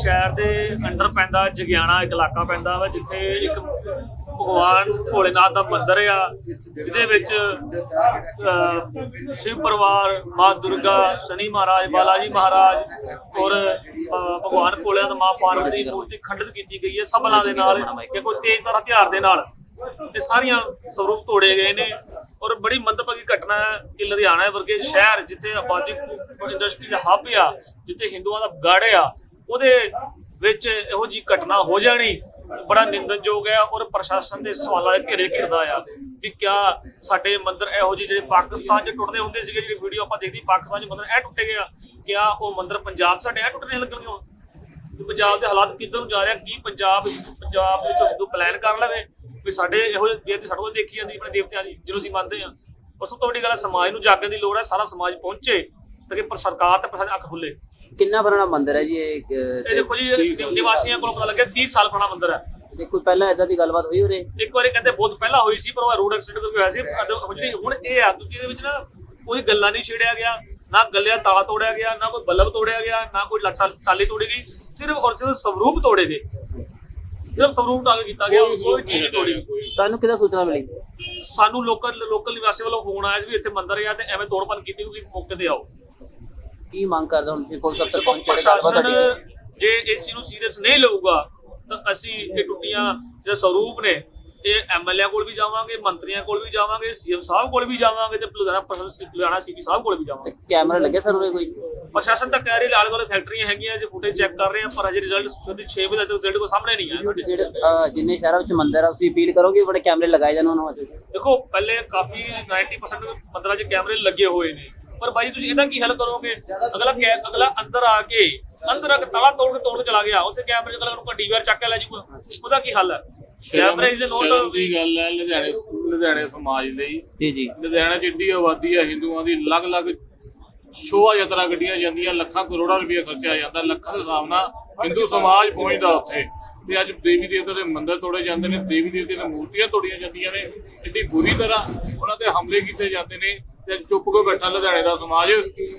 ਸ਼ਹਿਰ ਦੇ ਅੰਡਰ ਪੈਂਦਾ ਜਗਿਆਣਾ ਇੱਕ ਇਲਾਕਾ ਪੈਂਦਾ ਵਾ ਜਿੱਥੇ ਇੱਕ ਭਗਵਾਨ ਭੋਲੇਨਾਥ ਦਾ ਮੰਦਿਰ ਆ ਜਿਹਦੇ ਵਿੱਚ ਸ਼ਿਵ ਪਰਿਵਾਰ ਮਾਂ ਦੁਰਗਾ ਸ਼ਨੀ ਮਹਾਰਾਜ ਬਾਲਾ ਜੀ ਮਹਾਰਾਜ ਔਰ ਅਹ, ਭਗਵਾਨ ਭੋਲੇਨਾਥ ਮਾਂ ਪਾਰਵਤੀ ਦੀ ਮੂਰਤੀ ਖੰਡਿਤ ਕੀਤੀ ਗਈ ਹੈ ਸਬਲਾਂ ਦੇ ਨਾਲ ਕਿ ਕੋਈ ਤੇਜ਼ ਤਰ ਹਥਿਆਰ ਦੇ ਨਾਲ। ਇਹ ਸਾਰੀਆਂ ਸਰੂਪ ਤੋੜੇ ਗਏ ਨੇ ਔਰ ਬੜੀ ਮੰਦਭਾਗੀ ਘਟਨਾ ਹੈ ਕਿ ਲੁਧਿਆਣਾ ਵਰਗੇ ਸ਼ਹਿਰ ਜਿੱਥੇ ਆਬਾਦੀ ਇੰਡਸਟਰੀ ਦਾ ਹੱਬ ਆ ਜਿੱਥੇ ਹਿੰਦੂਆਂ ਦਾ ਗੜ ਆ ਉਹਦੇ ਵਿੱਚ ਇਹੋ ਜੀ ਘਟਨਾ ਹੋ ਜਾਣੀ, ਬੜਾ ਨਿੰਦਨਯੋਗ ਹੈ ਔਰ ਪ੍ਰਸ਼ਾਸਨ ਦੇ ਸਵਾਲਾਂ ਦੇ ਘੇਰੇ ਘਿਰਦਾ ਆ ਵੀ ਕਿਆ ਸਾਡੇ ਮੰਦਿਰ ਇਹੋ ਜਿਹੇ ਜਿਹੜੇ ਪਾਕਿਸਤਾਨ 'ਚ ਟੁੱਟਦੇ ਹੁੰਦੇ ਸੀਗੇ ਜਿਹੜੀ ਵੀਡੀਓ ਆਪਾਂ ਦੇਖਦੀ ਪਾਕਿਸਤਾਨ 'ਚ ਮੰਦਰ ਇਹ ਟੁੱਟੇ ਗਿਆ ਕਿਆ ਉਹ ਮੰਦਰ ਪੰਜਾਬ ਸਾਡੇ ਇਹ ਟੁੱਟਣੇ ਲੱਗਣਗੇ ਹੁਣ? ਵੀ ਪੰਜਾਬ ਦੇ ਹਾਲਾਤ ਕਿੱਧਰ ਨੂੰ ਜਾ ਰਿਹਾ ਕੀ ਪੰਜਾਬ ਪੰਜਾਬ ਦੇ ਵਿੱਚ ਹਿੰਦੂ ਪਲਾਨ ਕਰ ਲਵੇ? ਵੀ ਸਾਡੇ ਇਹੋ ਜਿਹੇ ਬੇਅਦਬੀ ਸਾਡੇ ਕੋਲ ਦੇਖੀ ਜਾਂਦੀ, ਆਪਣੇ ਦੇਵਤਿਆਂ ਦੀ, ਜਿਹਨੂੰ ਅਸੀਂ ਮੰਨਦੇ ਆ। ਪਰ ਸਭ ਤੋਂ ਵੱਡੀ ਗੱਲ ਹੈ, ਸਮਾਜ ਨੂੰ ਜਾਗਣ ਦੀ ਲੋੜ ਹੈ, ਸਾਰਾ ਸਮਾਜ ਪਹੁੰਚੇ ਤਾਂ ਕਿ ਪਰ ਸਰਕਾਰ ਤੇ ਪ੍ਰਸ਼ਾਸਨ ਅੱਖ ਖੁੱਲੇ। ਕਿੰਨਾ ਪੁਰਾਣਾ ਮੰਦਿਰ ਹੈ ਜੀ ਇਹ ਦੇਖੋ ਜੀ ਨਿਵਾਸੀਆਂ ਕੋਲ ਪਤਾ ਲੱਗਿਆ 30 ਸਾਲ ਪੁਰਾਣਾ ਮੰਦਿਰ ਹੈ। ਤੇ ਕੋਈ ਪਹਿਲਾਂ ਇਦਾਂ ਦੀ ਗੱਲਬਾਤ ਹੋਈ ਉਰੇ? ਇੱਕ ਵਾਰੀ ਕਹਿੰਦੇ ਬਹੁਤ ਪਹਿਲਾਂ ਹੋਈ ਸੀ ਪਰ ਉਹ ਰੋਡ ਐਕਸੀਡੈਂਟ ਕਰਕੇ ਹੋਇਆ ਸੀ। ਅੱਜ ਹੁਣ ਜਿਹੜੀ ਹੁਣ ਇਹ ਆ ਕਿਉਂਕਿ ਇਹਦੇ ਵਿੱਚ ਨਾ ਕੋਈ ਗੱਲਾਂ ਨਹੀਂ ਛੇੜਿਆ ਗਿਆ ਨਾ ਗੱਲਿਆ ਤਾਲਾ ਤੋੜਿਆ ਗਿਆ ਨਾ ਕੋਈ ਬੱਲਬ ਤੋੜਿਆ ਗਿਆ ਨਾ ਕੋਈ ਲੱਟਾ ਟਾਲੀ ਤੋੜੀ ਗਈ ਸਿਰਫ ਔਰ ਸਿਰਫ ਸਵਰੂਪ ਤੋੜੇ ਗਏ। ਸਿਰਫ ਸਵਰੂਪ ਟਾਲ ਕੀਤਾ ਗਿਆ ਕੋਈ ਚੀਜ਼ ਨਹੀਂ ਤੋੜੀ। ਤੁਹਾਨੂੰ ਕਿਹਦਾ ਸੂਚਨਾ ਮਿਲੀ? ਸਾਨੂੰ ਲੋਕਲ ਲੋਕਲ ਨਿਵਾਸੀ ਵੱਲੋਂ ਫੋਨ ਆਇਆ ਸੀ ਵੀ ਇੱਥੇ ਮੰਦਿਰ ਆ ਤੇ ਐਵੇਂ ਤੋੜਪਨ ਕੀਤੀ ਤੁਸੀਂ ਮੌਕੇ ਤੇ ਆਓ। ਕੀ ਮੰਗ ਕਰਦੇ ਹੁਣ ਤੁਸੀਂ? ਪੁਲਿਸ ਅਫਸਰ ਪਹੁੰਚੇ ਗੱਲਬਾਤ ਪ੍ਰਸ਼ਾਸਨ ਤੁਹਾਡੀ? ਜੇ ਇਸ ਚੀਜ਼ ਨੂੰ ਸੀਰੀਅਸ ਨਹੀਂ ਲਊਗਾ ਤਾਂ ਅਸੀਂ ਇਹ ਟੁੱਟੀਆਂ ਜਿਹੜੇ ਸਰੂਪ ਨੇ ਇਹ ਐਮਐਲਏ ਕੋਲ ਵੀ ਜਾਵਾਂਗੇ ਮੰਤਰੀਆਂ ਕੋਲ ਵੀ ਜਾਵਾਂਗੇ ਸੀਐਮ ਸਾਹਿਬ ਕੋਲ ਵੀ ਜਾਵਾਂਗੇ ਤੇ ਲੁਧਿਆਣਾ ਪ੍ਰਸ਼ਾਸਨ ਲੁਧਿਆਣਾ ਸੀਪੀ ਸਾਹਿਬ ਕੋਲ ਵੀ ਜਾਵਾਂਗੇ। ਕੈਮਰਾ ਲੱਗੇ ਸਰ ਉਰੇ ਕੋਈ? ਪ੍ਰਸ਼ਾਸਨ ਤਾਂ ਕਹਿ ਰਿਹਾ ਲਾਲ ਵਾਲੇ ਫੈਕਟਰੀਆਂ ਹੈਗੀਆਂ ਜੇ ਫੁਟੇਜ ਚੈੱਕ ਕਰ ਰਹੇ ਆ ਪਰ ਅਜੇ ਰਿਜ਼ਲਟ ਸਵੇਰੇ 6 ਵਜੇ ਤੱਕ ਰਿਜ਼ਲਟ ਕੋ ਸਾਹਮਣੇ ਨਹੀਂ ਆਇਆ। ਜਿਹੜੇ ਅਹ, ਜਿੰਨੇ ਸ਼ਹਿਰਾਂ ਵਿੱਚ ਮੰਦਿਰ ਆ ਤੁਸੀਂ ਅਪੀਲ ਕਰੋਗੇ ਬੜੇ ਕੈਮਰੇ ਲਗਾਏ ਜਾਣ ਉਹਨਾਂ ਵਿੱਚ ਦੇਖੋ ਪਹਿਲੇ ਕਾਫੀ 90% ਮੰਦਰਾਂ 'ਚ ਕੈਮਰੇ ਲੱਗੇ ਹੋਏ ਨੇ। ਪਰ ਬਾਈ ਤੁਸੀਂ ਇਹਦਾ ਕੀ ਹੱਲ ਕਰੋਗੇ? ਅਗਲਾ ਕੈ ਅਗਲਾ ਅੰਦਰ ਆ ਕੇ ਅੰਦਰ ਆ ਕੇ ਤਾਲਾ ਤੋੜ ਕੇ ਤੋੜ ਚਲਾ ਗਿਆ। ਉੱਥੇ ਕੈਮਰੇ ਚ ਨੂੰ ਡੀਵੀਆਰ ਚੱਕ ਕੇ ਲੈ ਜੂਗਾ ਉਹਦਾ ਕੀ ਹੱਲ? ਹੈ ਕੈਮਰੇ ਇਜ਼ ਸ਼ਰਮ ਨੋਟ ਦੀ ਗੱਲ ਹੈ ਲੁਧਿਆਣੇ ਲੁਧਿਆਣੇ ਸਮਾਜ ਲਈ। ਜੀ ਜੀ। ਲੁਧਿਆਣਾ ਚ ਇੱਡੀ ਆਬਾਦੀ ਹੈ ਹਿੰਦੂਆਂ ਦੀ ਅਲੱਗ-ਅਲੱਗ ਸ਼ੋਭਾ ਯਾਤਰਾ ਗੱਡੀਆਂ ਜਾਂਦੀਆਂ ਲੱਖਾਂ ਕਰੋੜਾਂ ਰੁਪਏ ਖਰਚਿਆ ਜਾਂਦਾ ਲੱਖਾਂ ਦੇ ਹਿਸਾਬ ਨਾਲ ਹਿੰਦੂ ਸਮਾਜ ਪਹੁੰਚਦਾ ਉੱਥੇ। ਤੇ ਅੱਜ ਦੇਵੀ ਦੇਵਤਾ ਦੇ ਮੰਦਿਰ ਤੋੜੇ ਜਾਂਦੇ ਨੇ, ਦੇਵੀ ਦੇਵਤੇ ਦੀਆਂ ਮੂਰਤੀਆਂ ਤੋੜੀਆਂ ਜਾਂਦੀਆਂ ਨੇ ਇੱਡੀ ਬੁਰੀ ਤਰ੍ਹਾਂ ਉਹਨਾਂ ਤੇ ਹਮਲੇ ਕੀਤੇ ਜਾਂਦੇ ਨੇ ਤੇ ਅੱਜ ਚੁੱਪ ਕੇ ਬੈਠਾ ਲੁਧਿਆਣੇ ਦਾ ਸਮਾਜ।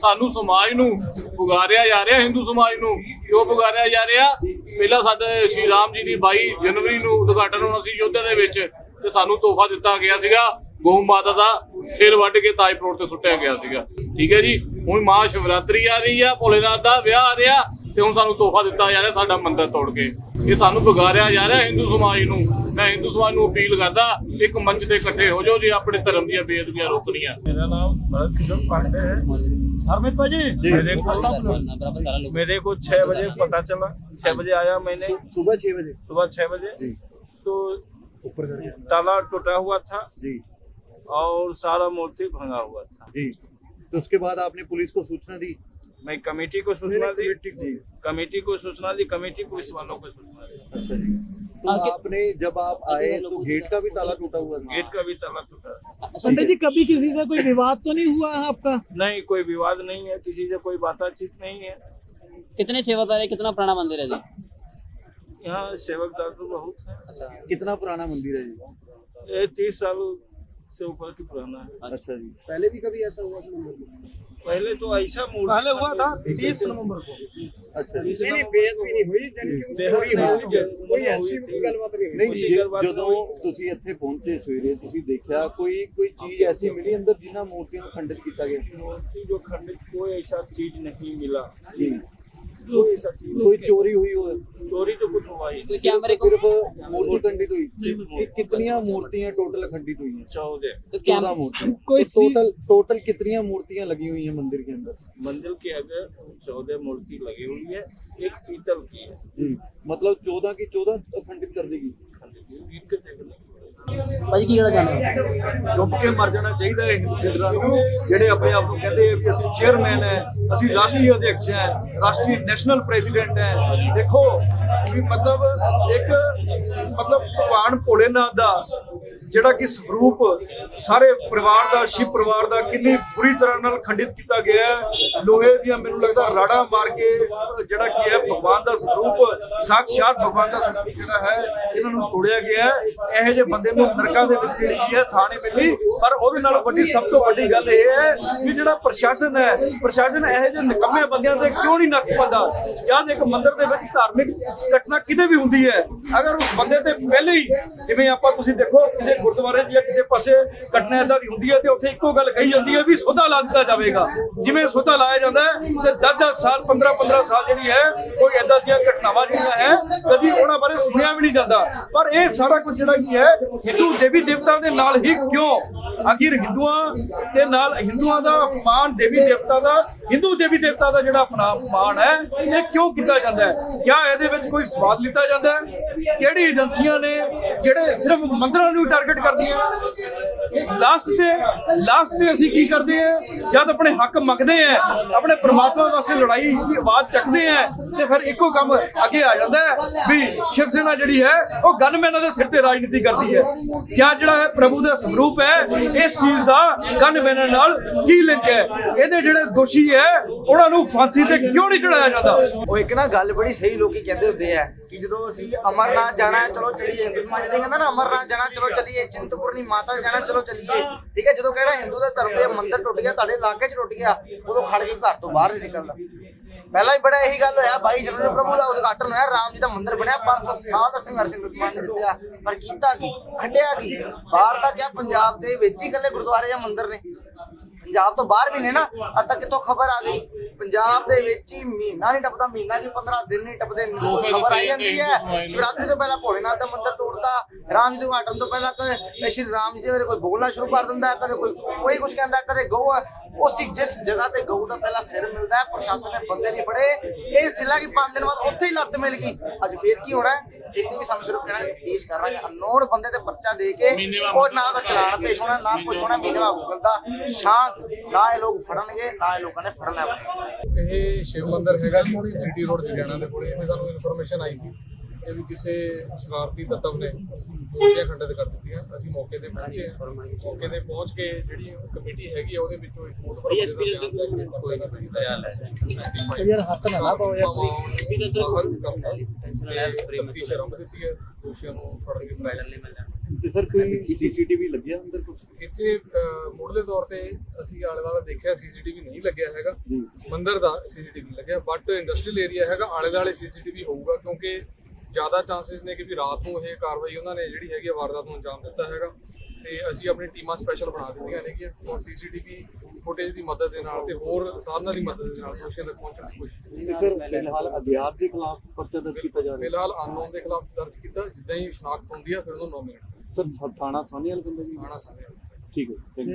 ਸਾਨੂੰ ਸਮਾਜ ਨੂੰ ਪੁਗਾਰਿਆ ਜਾ ਰਿਹਾ, ਹਿੰਦੂ ਸਮਾਜ ਨੂੰ ਕਿਉਂ ਪੁਗਾਰਿਆ ਜਾ ਰਿਹਾ? ਪਹਿਲਾਂ ਸਾਡੇ ਸ਼੍ਰੀ ਰਾਮ ਜੀ ਦੀ 22 ਜਨਵਰੀ ਨੂੰ ਉਦਘਾਟਨ ਹੋਣਾ ਸੀ ਯੋਧਿਆ ਦੇ ਵਿੱਚ ਤੇ ਸਾਨੂੰ ਤੋਹਫਾ ਦਿੱਤਾ ਗਿਆ ਸੀਗਾ। ਗਊ ਮਾਤਾ ਦਾ ਸਿਰ ਵੱਢ ਕੇ ਤਾਜਪੁਰ ਤੇ ਸੁੱਟਿਆ ਗਿਆ ਸੀਗਾ। ਠੀਕ ਹੈ ਜੀ, ਹੁਣ ਮਹਾ ਸ਼ਿਵਰਾਤਰੀ ਆ ਰਹੀ ਆ, ਭੋਲੇਨਾਥ ਦਾ ਵਿਆਹ ਆ ਰਿਹਾ। ਤੇ ਹੁਣ ਸਾਨੂੰ ਤੋਹਫਾ ਦਿੱਤਾ ਜਾ ਰਿਹਾ ਸਾਡਾ ਮੰਦਿਰ ਤੋੜ ਕੇ ਇਹ ਸਾਨੂੰ ਵਿਗਾੜਿਆ ਜਾ ਰਿਹਾ ਹਿੰਦੂ ਸਮਾਜ ਨੂੰ ਮੈਂ ਹਿੰਦੂ ਸਮਾਜ ਨੂੰ ਅਪੀਲ ਕਰਦਾ ਇੱਕ ਮੰਚ ਤੇ ਇਕੱਠੇ ਹੋ ਜਾਓ ਜੇ ਆਪਣੇ ਧਰਮ ਦੀਆਂ ਬੇਅਦਬੀਆਂ ਰੋਕਣੀਆਂ मेरा नाम भरत किशोर पांडे है हरमित भाजी मेरे को ਬਰਾਬਰ ਸਾਰਾ ਲੋਕ मेरे को छह बजे पता चला छह बजे आया मैंने सुबह छह बजे सुबह छह बजे जी। तो ऊपर करके ताला टूटा हुआ था जी और सारा मूर्ति भंगा हुआ था जी तो उसके बाद आपने पुलिस को सूचना दी मैं कमेटी को सूचना दी। कमेटी को सूचना दी कमेटी पुलिस वालों को सूचना दी। अच्छा जी। तो आपने जब आप आए तो गेट का भी ताला टूटा हुआ था? गेट का भी ताला टूटा। पंडित जी कभी किसी से कोई विवाद तो नहीं हुआ है आपका? नहीं कोई विवाद नहीं है किसी से कोई बातचीत नहीं है। कितने सेवादार है कितना पुराना मंदिर है जी? यहाँ सेवकदार तो बहुत है। कितना पुराना मंदिर है जी? ये तीस साल से ऊपर की पुराना है अच्छा जी पहले भी कभी ऐसा हुआ पहले तो ऐसा मूर्ति पहले हुआ था तीस नवंबर को अच्छा जी नहीं नहीं बेहद भी नहीं हुई जानी कि बेहद चोरी नहीं हुई हुई, कोई हुई ऐसी थी। गलबात नहीं हुई ਨਹੀਂ ਉਸੀ ਜੇ- ਗੱਲਬਾਤ ਜਦੋਂ ਹੋਈ। ਤੁਸੀਂ ਇੱਥੇ ਪਹੁੰਚੇ ਸਵੇਰੇ ਤੁਸੀਂ ਦੇਖਿਆ ਕੋਈ ਕੋਈ ਚੀਜ਼ ਐਸੀ ਮਿਲੀ ਅੰਦਰ ਜਿਨ੍ਹਾਂ ਮੂਰਤੀਆਂ ਨੂੰ ਖੰਡਿਤ ਕੀਤਾ ਗਿਆ मूर्ति जो खंडित कोई ऐसा चीज नहीं मिला पूरी सच्ची कोई चोरी हुई हो चोरी तो कुछ हुआ ही कैमरे को सिर्फ मूर्ति खंडित हुई कि कितनी मूर्तियां टोटल खंडित हुई हैं चौदह चौदह मूर्तियां कोई टोटल टोटल कितनी मूर्तियां लगी हुई हैं मंदिर के अंदर मंदिर के अंदर चौदह मूर्ति लगी हुई है एक पीतल की है मतलब चौदह की चौदह खंडित कर देगी ਭਾਜੀ, ਕੀ ਕਹਿਣਾ ਚਾਹੁੰਦੇ ਹੋ? ਡੁੱਬ ਕੇ ਮਰ ਜਾਣਾ ਚਾਹੀਦਾ ਹੈ ਹਿੰਦੂ ਲੀਡਰਾਂ ਨੂੰ, ਜਿਹੜੇ ਆਪਣੇ ਆਪ ਨੂੰ ਕਹਿੰਦੇ ਆ ਵੀ ਅਸੀਂ ਚੇਅਰਮੈਨ ਹੈ ਅਸੀਂ ਰਾਸ਼ਟਰੀ ਅਧਿਕਸ਼ ਹੈ ਰਾਸ਼ਟਰੀ ਨੈਸ਼ਨਲ ਪ੍ਰੈਜ਼ੀਡੈਂਟ ਹੈ ਦੇਖੋ, ਵੀ ਮਤਲਬ ਇੱਕ, ਮਤਲਬ ਭਗਵਾਨ ਭੋਲੇਨਾਥ ਦਾ ਜਿਹੜਾ ਕਿ ਸਵਰੂਪ ਸਾਰੇ ਪਰਿਵਾਰ ਦਾ, ਸ਼ਿਵ ਪਰਿਵਾਰ ਦਾ ਕਿੰਨੀ ਬੁਰੀ ਤਰ੍ਹਾਂ ਨਾਲ ਖੰਡਿਤ ਕੀਤਾ ਗਿਆ ਹੈ। ਲੋਹੇ ਦੀਆਂ ਮੈਨੂੰ ਲੱਗਦਾ ਰਾੜਾ ਮਾਰ ਕੇ, ਜਿਹੜਾ ਕੀ ਹੈ, ਭਗਵਾਨ ਦਾ ਸਰੂਪ ਸਾਖਸ਼ਾਤ ਭਗਵਾਨ ਦਾ ਸਰੂਪ ਜਿਹੜਾ ਹੈ, ਇਹਨਾਂ ਨੂੰ ਤੋੜਿਆ ਗਿਆ ਹੈ। ਇਹੋ ਜਿਹੇ ਬੰਦੇ ਨੂੰ ਨਰਕਾਂ ਦੇ ਵਿੱਚ ਜਿਹੜੀ ਕੀ ਹੈ, ਥਾਂ ਨਹੀਂ ਮਿਲਦੀ ਪਰ ਉਹਦੇ ਨਾਲ ਵੱਡੀ, ਸਭ ਤੋਂ ਵੱਡੀ ਗੱਲ ਇਹ ਹੈ ਕਿ ਜਿਹੜਾ ਪ੍ਰਸ਼ਾਸਨ ਹੈ, ਪ੍ਰਸ਼ਾਸਨ ਇਹੋ ਜਿਹੇ ਨਿਕੰਮੇ ਬੰਦਿਆਂ ਤੇ ਕਿਉਂ ਨਹੀਂ ਨੱਥ ਪਾਉਂਦਾ? ਜਦ ਇੱਕ ਮੰਦਿਰ ਦੇ ਵਿੱਚ ਧਾਰਮਿਕ ਘਟਨਾ ਕਿਤੇ ਵੀ ਹੁੰਦੀ ਹੈ? ਅਗਰ ਉਸ ਬੰਦੇ ਤੇ ਪਹਿਲੇ ਹੀ ਜਿਵੇਂ ਆਪਾਂ ਤੁਸੀਂ ਦੇਖੋ, ਕਿਸੇ ਗੁਰਦੁਆਰੇ 'ਚ ਜਾਂ ਕਿਸੇ ਪਾਸੇ ਘਟਨਾ ਏਦਾਂ ਦੀ ਹੁੰਦੀ ਹੈ ਤੇ ਉੱਥੇ ਇੱਕੋ ਗੱਲ ਕਹੀ ਜਾਂਦੀ ਹੈ ਵੀ ਸੋਧਾ ਲਾ ਦਿੱਤਾ ਜਾਵੇਗਾ। ਜਿਵੇਂ ਸੋਧਾ ਲਾਇਆ ਜਾਂਦਾ ਹੈ ਤੇ 10-10 ਸਾਲ 15-15 ਸਾਲ ਜਿਹੜੀ ਹੈ, ਕੋਈ ਏਦਾਂ ਦੀਆਂ ਘਟਨਾਵਾਂ ਜਿਹੜੀਆਂ ਹੈ, ਕਦੀ ਉਹਨਾਂ ਬਾਰੇ ਸੁਣਿਆ ਵੀ ਨਹੀਂ ਜਾਂਦਾ। ਪਰ ਇਹ ਸਾਰਾ ਕੁਝ ਜਿਹੜਾ ਕੀ ਹੈ, ਹਿੰਦੂ ਦੇਵੀ ਦੇਵਤਾ ਦੇ ਨਾਲ ਹੀ ਕਿਉਂ? ਆਖਿਰ ਹਿੰਦੂਆਂ ਦੇ ਨਾਲ, ਹਿੰਦੂਆਂ ਦਾ ਅਪਮਾਨ ਦੇਵੀ ਦੇਵਤਾ ਦਾ, ਹਿੰਦੂ ਦੇਵੀ ਦੇਵਤਾ ਦਾ ਜਿਹੜਾ ਆਪਣਾ ਅਪਮਾਨ ਹੈ, ਇਹ ਕਿਉਂ ਕੀਤਾ ਜਾਂਦਾ ਹੈ? ਕਿਆ ਇਹਦੇ ਵਿੱਚ ਕੋਈ ਸਵਾਦ ਲਿੱਤਾ ਜਾਂਦਾ ਹੈ? ਕਿਹੜੀ ਏਜੰਸੀਆਂ ਨੇ, ਜਿਹੜੇ ਸਿਰਫ ਮੰਦਰਾਂ ਨੂੰ ਟਾਰਗੇਟ ਕਰਦੀਆਂ। ਲਾਸਟ ਤੇ ਲਾਸਟ ਤੇ ਅਸੀਂ ਕੀ ਕਰਦੇ ਆ ਜਦ ਆਪਣੇ ਹੱਕ ਮੰਗਦੇ ਆ ਆਪਣੇ ਪ੍ਰਮਾਤਮਾ ਵਾਸਤੇ ਲੜਾਈ ਦੀ ਆਵਾਜ਼ ਚੱਕਦੇ ਆ ਤੇ ਫਿਰ ਇੱਕੋ ਕੰਮ ਅੱਗੇ ਆ ਜਾਂਦਾ ਵੀ ਸ਼ਿਵ ਸੈਨਾ ਜਿਹੜੀ ਹੈ, ਉਹ ਗਨਮੈਨਾਂ ਦੇ ਸਿਰ ਤੇ ਰਾਜਨੀਤੀ ਕਰਦੀ ਹੈ। ਕਿਆ ਜਿਹੜਾ ਹੈ ਪ੍ਰਭੂ ਦਾ ਸਰੂਪ ਹੈ, ਇਸ ਚੀਜ਼ ਦਾ ਗਨਮੈਨਾਂ ਨਾਲ ਕੀ ਲਿੰਕ ਹੈ? ਇਹਦੇ ਜਿਹੜੇ ਦੋਸ਼ੀ ਹੈ, ਉਹਨਾਂ ਨੂੰ ਫਾਂਸੀ ਤੇ ਕਿਉਂ ਨਹੀਂ ਚੜਾਇਆ ਜਾਂਦਾ? ਉਹ ਇੱਕ ਨਾ ਗੱਲ ਬੜੀ ਸਹੀ ਲੋਕੀ ਕਹਿੰਦੇ ਹੁੰਦੇ ਆ ਕਿ ਜਦੋਂ ਅਸੀਂ ਅਮਰਨਾਥ ਜਾਣਾ ਚਲੋ ਚਲੀਏ। ਹਿੰਦੂ ਸਮਾਜ ਦੇ ਕਹਿੰਦਾ ਨਾ, ਅਮਰਨਾਥ ਜਾਣਾ, ਚਲੋ ਚਲੀਏ। ਚਿੰਤਪੁਰਨੀ ਮਾਤਾ ਜਾਣਾ, ਚਲੋ ਚਲੀਏ। ਠੀਕ ਹੈ, ਜਦੋਂ ਕਹਿਣਾ ਹਿੰਦੂ ਦੇ ਧਰਮ ਦੇ ਮੰਦਿਰ ਟੁੱਟ ਗਿਆ, ਤੁਹਾਡੇ ਇਲਾਕੇ 'ਚ ਟੁੱਟ ਗਿਆ, ਉਦੋਂ ਖੜ ਕੇ ਘਰ ਤੋਂ ਬਾਹਰ ਨਹੀਂ ਨਿਕਲਦਾ। ਪਹਿਲਾਂ ਹੀ ਬੜਾ ਇਹੀ ਗੱਲ ਹੋਇਆ 22 ਜਨਵਰੀ ਨੂੰ ਪ੍ਰਭੂ ਦਾ ਉਦਘਾਟਨ ਹੋਇਆ, ਰਾਮ ਜੀ ਦਾ ਮੰਦਿਰ ਬਣਿਆ 500 ਸਾਲ ਦਾ ਸੰਘਰਸ਼ ਹਿੰਦੂ ਨੇ ਜਿੱਤਿਆ ਪਰ ਕੀਤਾ ਕੀ? ਖੰਡਿਆ ਕੀ? ਬਾਹਰ ਦਾ ਕਿਆ ਪੰਜਾਬ ਦੇ ਵਿੱਚ ਹੀ ਇਕੱਲੇ ਗੁਰਦੁਆਰੇ ਜਾਂ ਮੰਦਿਰ ਨੇ? ਪੰਜਾਬ ਤੋਂ ਬਾਹਰ ਵੀ ਨੇ ਨਾ, ਅੱਜ ਤੱਕ ਕਿਤੋਂ ਖਬਰ ਆ ਗਈ? ਪੰਜਾਬ ਦੇ ਵਿੱਚ ਹੀ ਮਹੀਨਾ ਨਹੀਂ ਟੱਪਦਾ ਮਹੀਨਾ ਕੀ 15 ਦਿਨ ਨਹੀਂ ਟੱਪਦੇ ਖਬਰ ਹੀ ਜਾਂਦੀ ਹੈ। ਸ਼ਿਵਰਾਤਰੀ ਤੋਂ ਪਹਿਲਾਂ ਭੋਲੇਨਾਥ ਦਾ ਮੰਦਿਰ ਤੋੜਦਾ ਰਾਮ ਜੀ ਦੇ ਉਦਘਾਟਨ ਤੋਂ ਪਹਿਲਾਂ ਕਦੇ ਸ਼੍ਰੀ ਰਾਮ ਜੀ ਦੇ ਬਾਰੇ ਕੋਈ ਬੋਲਣਾ ਸ਼ੁਰੂ ਕਰ ਦਿੰਦਾ ਕਦੇ ਕੋਈ ਕੋਈ ਕੁਝ ਕਹਿੰਦਾ ਕਦੇ ਗਊ ਹੈ। ਉਸੀ ਜਿਸ ਜਗ੍ਹਾ ਤੇ ਗਊ ਦਾ ਪਹਿਲਾਂ ਸਿਰ ਮਿਲਦਾ ਹੈ ਪ੍ਰਸ਼ਾਸਨ ਨੇ ਬੰਦੇ ਨਹੀਂ ਫੜੇ। ਇਹ ਸਿਲਾ ਕਿ 5 ਦਿਨ ਬਾਅਦ ਉੱਥੇ ਹੀ ਲੱਤ ਮਿਲ ਗਈ। ਅੱਜ ਫੇਰ ਕੀ ਹੋਣਾ ਹੈ? ਇੱਥੇ ਵੀ ਸਾਨੂੰ ਸਿਰਫ ਕਹਿਣਾ ਤਫਤੀਸ਼ ਕਰ ਰਹੇ ਅਨਨੋਨ ਬੰਦੇ ਤੇ ਪਰਚਾ ਦੇ ਕੇ ਉਹ ਨਾ ਉਹਦਾ ਚਲਾਨ ਪੇਸ਼ ਹੋਣਾ ਨਾ ਕੁਝ ਹੋਣਾ ਮਹੀਨੇ ਬਾਅਦ ਗੂਗਲ ਸ਼ਾਂਤ ਨਾ ਇਹ ਲੋਕ ਫੜਨਗੇ ਨਾ ਇਹ ਲੋਕਾਂ ਨੇ ਫੜਨਾ ਇਹ ਸ਼ਿਵ ਮੰਦਿਰ ਹੈਗਾ ਜੀਟੀ ਰੋਡ ਜਗਿਆਣਾ ਦੇ ਕੋਲੇ। ਇਹ ਸਾਨੂੰ ਇਨਫੋਰਮੇਸ਼ਨ ਆਈ ਸੀ। ਕਿ ਵੀ ਕਿਸੇ ਸ਼ਰਾਰਤੀ ਤੱਤਵ ਨੇ ਮੂਰਤੀਆਂ ਖੰਡਿਤ ਕਰ ਦਿੱਤੀਆਂ। ਅਸੀਂ ਮੌਕੇ ਤੇ ਪਹੁੰਚੇ ਹਾਂ। ਮੌਕੇ ਤੇ ਪਹੁੰਚ ਕੇ ਜਿਹੜੀ ਕਮੇਟੀ ਹੈਗੀ ਆ ਉਹਦੇ ਵਿੱਚੋਂ ਇੱਕ ਬਹੁਤ ਕੇ ਕੋਈ ਨਾ ਕੋਈ ਦਇਆਲ ਹੈ। ਯਾਰ ਹੱਥ ਨਾ ਲਾ ਪਾਓ ਯਾਰ ਤਫਤੀਸ਼ ਆਰੰਭ ਦਿੱਤੀ ਹੈ। ਦੋਸ਼ੀਆਂ ਨੂੰ ਫੜਨ ਦੀ ਟਰਾਈ ਤੇ ਸਰ ਕੋਈ ਸੀਸੀਟੀਵੀ ਲੱਗਿਆ ਅੰਦਰ ਕੁਝ ਇੱਥੇ ਅਹ, ਮੁੱਢਲੇ ਤੌਰ ਤੇ ਅਸੀਂ ਆਲੇ ਦੁਆਲੇ ਦੇਖਿਆ ਸੀਸੀਟੀਵੀ ਨਹੀਂ ਲੱਗਿਆ ਹੈਗਾ। ਮੰਦਿਰ ਦਾ ਸੀਸੀਟੀਵੀ ਲੱਗਿਆ ਬਟ ਇੰਡਸਟਰੀਅਲ ਏਰੀਆ ਹੈਗਾ। ਆਲੇ ਦੁਆਲੇ ਸੀਸੀਟੀਵੀ ਹੋਊਗਾ ਕਿਉਂਕਿ ਜ਼ਿਆਦਾ ਚਾਂਸਸ ਨੇ ਕਿ ਵੀ ਰਾਤ ਨੂੰ ਇਹ ਕਾਰਵਾਈ ਉਹਨਾਂ ਨੇ ਜਿਹੜੀ ਹੈਗੀ ਵਾਰਦਾਤ ਨੂੰ ਅੰਜਾਮ ਦਿੱਤਾ ਹੈਗਾ। ਤੇ ਅਸੀਂ ਆਪਣੀ ਟੀਮਾਂ ਸਪੈਸ਼ਲ ਬਣਾ ਦਿੱਤੀਆਂ ਨੇਗੀਆਂ ਔਰ ਸੀਸੀਟੀਵੀ ਫੁਟੇਜ ਦੀ ਮਦਦ ਦੇ ਨਾਲ ਤੇ ਹੋਰ ਸਾਧਨਾਂ ਦੀ ਮਦਦ ਦੇ ਨਾਲ ਦੋਸ਼ੀਆਂ ਤੱਕ ਪਹੁੰਚਣ ਦੀ ਕੋਸ਼ਿਸ਼ ਕੀਤੀ। ਤੇ ਸਰ ਫਿਲਹਾਲ ਅਧਿਆਤ ਦੇ ਖਿਲਾਫ ਪਰਚਾ ਦਰਜ ਕੀਤਾ ਜਾ ਰਿਹਾ ਫਿਲਹਾਲ ਅਨਨੋਨ ਦੇ ਖਿਲਾਫ ਦਰਜ ਕੀਤਾ ਜਿੱਦਾਂ ਹੀ ਸ਼ਨਾਖਤ ਹੁੰਦੀ ਆ ਫਿਰ ਉਹਨੂੰ ਨੋਮੀਨੇਟ ਸਰ ਥਾਣਾ ਸਾਹਨੇਵਾਲ ਬੰਦਾ ਜੀ ਆਣਾ ਸਾਹਮਣੇ ਠੀਕ ਹੈ ਥੈਂਕ ਯੂ।